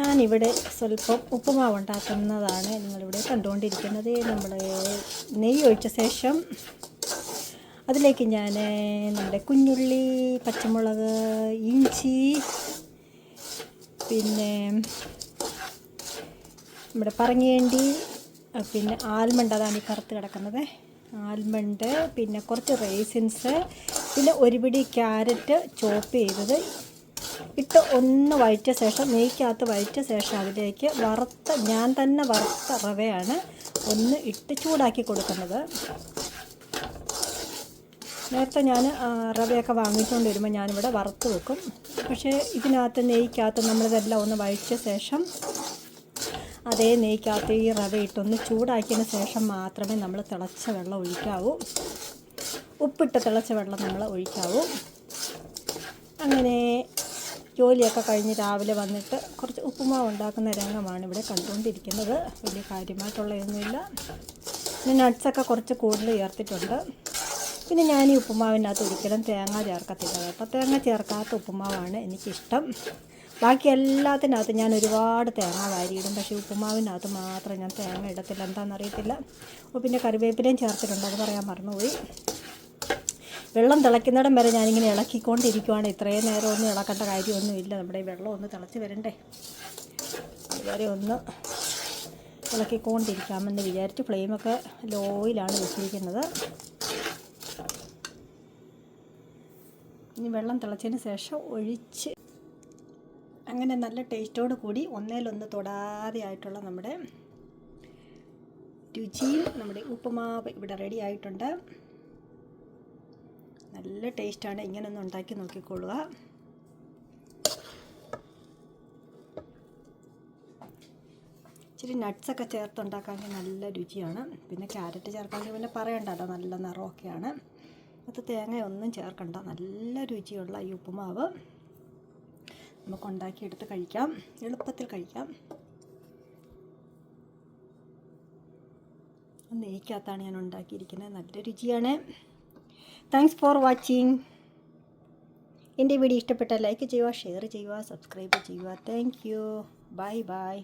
ഞാനിവിടെ സ്വല്പം ഉപ്പുമാവ് ഉണ്ടാക്കുന്നതാണ് നിങ്ങളിവിടെ കണ്ടുകൊണ്ടിരിക്കുന്നത്. നമ്മൾ നെയ്യ് ഒഴിച്ച ശേഷം അതിലേക്ക് ഞാൻ നമ്മുടെ കുഞ്ഞുള്ളി പച്ചമുളക് ഇഞ്ചി പിന്നെ നമ്മുടെ പറങ്ങേണ്ടി പിന്നെ ആൽമണ്ട് അതാണ് ഈ കറുത്ത് കിടക്കുന്നത്. ആൽമണ്ട് പിന്നെ കുറച്ച് റേസിൻസ് പിന്നെ ഒരു പിടി ക്യാരറ്റ് ചോപ്പ് ചെയ്തത് ഇട്ട് ഒന്ന് വഴറ്റിയ ശേഷം നെയ്ക്കകത്ത് വഴറ്റിയ ശേഷം അതിലേക്ക് വറുത്ത ഞാൻ തന്നെ വറുത്ത റവയാണ് ഒന്ന് ഇട്ട് ചൂടാക്കി കൊടുക്കുന്നത്. നേരത്തെ ഞാൻ റവയൊക്കെ വാങ്ങിച്ചുകൊണ്ട് വരുമ്പോൾ ഞാനിവിടെ വറുത്ത് വെക്കും. പക്ഷേ ഇതിനകത്ത് നെയ്ക്കകത്ത് നമ്മളിതെല്ലാം ഒന്ന് വഴിച്ച ശേഷം അതേ നെയ്ക്കകത്ത് ഈ റവ ഇട്ടൊന്ന് ചൂടാക്കിയതിന് ശേഷം മാത്രമേ നമ്മൾ തിളച്ച വെള്ളം ഒഴിക്കാവൂ. ഉപ്പിട്ട് തിളച്ച വെള്ളം നമ്മൾ ഒഴിക്കാവൂ. അങ്ങനെ ജോലിയൊക്കെ കഴിഞ്ഞ് രാവിലെ വന്നിട്ട് കുറച്ച് ഉപ്പുമാവ് ഉണ്ടാക്കുന്ന രംഗമാണ് ഇവിടെ കണ്ടുകൊണ്ടിരിക്കുന്നത്. വലിയ കാര്യമായിട്ടുള്ളതൊന്നുമില്ല. പിന്നെ നട്ട്സൊക്കെ കുറച്ച് കൂടുതൽ ചേർത്തിട്ടുണ്ട് പിന്നെ ഞാൻ ഈ ഉപ്പുമാവിനകത്ത് ഒരിക്കലും തേങ്ങ ചേർക്കത്തില്ല കേട്ടോ. തേങ്ങ ചേർക്കാത്ത ഉപ്പുമാവാണ് എനിക്കിഷ്ടം. ബാക്കി എല്ലാത്തിനകത്ത് ഞാൻ ഒരുപാട് തേങ്ങ വാരിയിടും. പക്ഷേ ഉപ്പുമാവിനകത്ത് മാത്രം ഞാൻ തേങ്ങ ഇടത്തില്ല. എന്താണെന്നറിയത്തില്ല. അപ്പോൾ പിന്നെ കറിവേപ്പിലയും ചേർത്തിട്ടുണ്ട്. അത് പറയാൻ മറന്നുപോയി. വെള്ളം തിളയ്ക്കുന്നിടം വരെ ഞാനിങ്ങനെ ഇളക്കിക്കൊണ്ടിരിക്കുവാണ്. ഇത്രയും നേരം ഒന്നും ഇളക്കേണ്ട കാര്യമൊന്നുമില്ല. നമ്മുടെ വെള്ളം ഒന്ന് തിളച്ച് വരണ്ടേ? അതുവരെ ഒന്ന് ഇളക്കിക്കൊണ്ടിരിക്കാമെന്ന് വിചാരിച്ച് ഫ്ലെയിമൊക്കെ ലോയിലാണ് വെച്ചിരിക്കുന്നത്. ഇനി വെള്ളം തിളച്ചതിന് ശേഷം ഒഴിച്ച് അങ്ങനെ നല്ല ടേസ്റ്റോട് കൂടി ഒന്നേലൊന്ന് തൊടാതെ ആയിട്ടുള്ള നമ്മുടെ രുചിയിൽ നമ്മുടെ ഉപ്പുമാവ് ഇവിടെ റെഡി ആയിട്ടുണ്ട്. നല്ല ടേസ്റ്റാണ്. ഇങ്ങനെ ഒന്ന് ഉണ്ടാക്കി നോക്കിക്കൊള്ളുക. ഇച്ചിരി നട്ട്സൊക്കെ ചേർത്തുണ്ടാക്കാമെങ്കിൽ നല്ല രുചിയാണ്. പിന്നെ ക്യാരറ്റ് ചേർക്കാമെങ്കിൽ പിന്നെ പറയണ്ടല്ലോ നല്ല നിറമൊക്കെയാണ്. അത് തേങ്ങയൊന്നും ചേർക്കണ്ട. നല്ല രുചിയുള്ള ഈ ഉപ്പുമാവ് നമുക്ക് ഉണ്ടാക്കിയെടുത്ത് കഴിക്കാം. എളുപ്പത്തിൽ കഴിക്കാം. നെയ്ക്കകത്താണ് ഞാൻ ഉണ്ടാക്കിയിരിക്കുന്നത്. നല്ല രുചിയാണ്. താങ്ക്സ് ഫോർ വാച്ചിങ് എന്റെ വീഡിയോ ഇഷ്ടപ്പെട്ടാൽ ലൈക്ക് ചെയ്യുക ഷെയർ ചെയ്യുക സബ്സ്ക്രൈബ് ചെയ്യുക. Thank you bye bye